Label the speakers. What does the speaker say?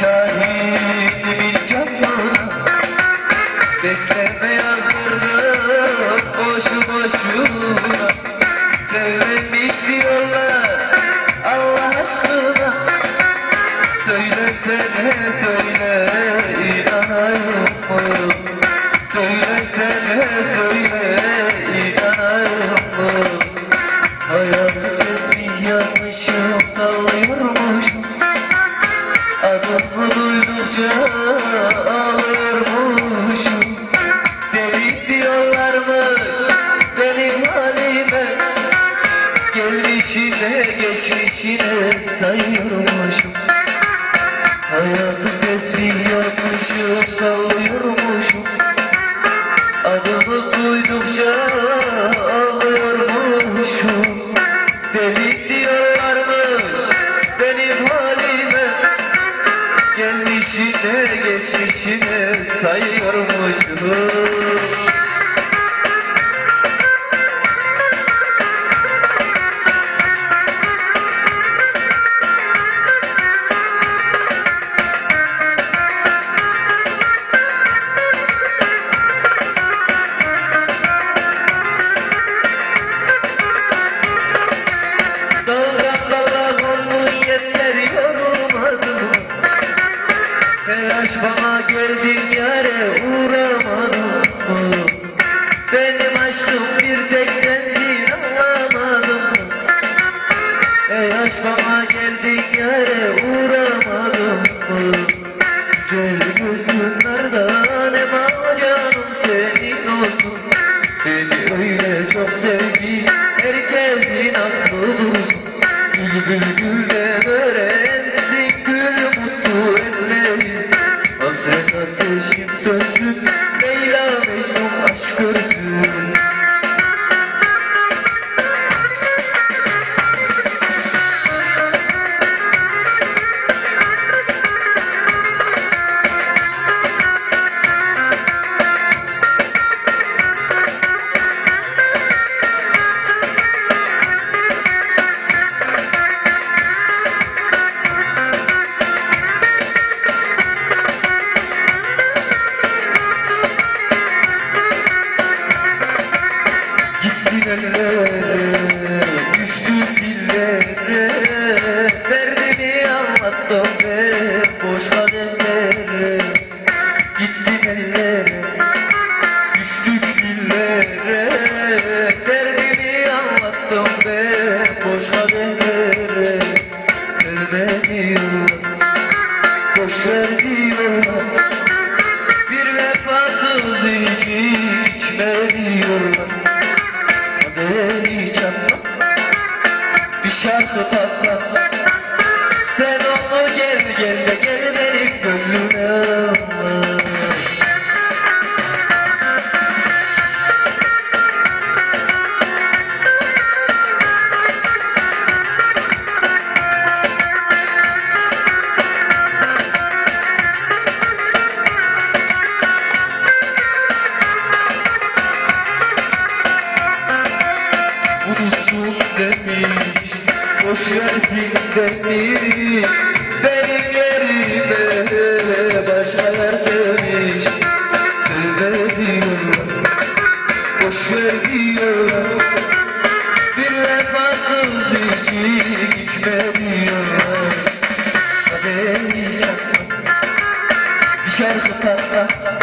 Speaker 1: Şahidimin camına Bekleme yazdırdım boşu boşuna. Sevmemiş diyorlar Allah aşkına. Söylesene söyle ağlıyormuşum Deli diyorlarmış benim halime. Gelişine geçmişine sayıyormuşum Hayatı tesbih yapmışım sallıyormuşum Adımı duydukça ağlıyormuşum Deli Gelmişine geçmişine Aşk bana geldin yere uğramadım Benim aşkım bir tek sensin anlamadım. Ey aşk bana geldin yere uğramadım Güzel gözlümlerden ema canım senin olsun. Beni öyle çok sevdi herkesin aklı dursun Gül gül gülden good. Gracias. Unutsun demiş Boş versin demiş Benim yerime başkalar demiş Sevme diyorlar Boş ver diyorlar Bir vefasız için içme diyorlar Kaderi çatma Bir şarkı patla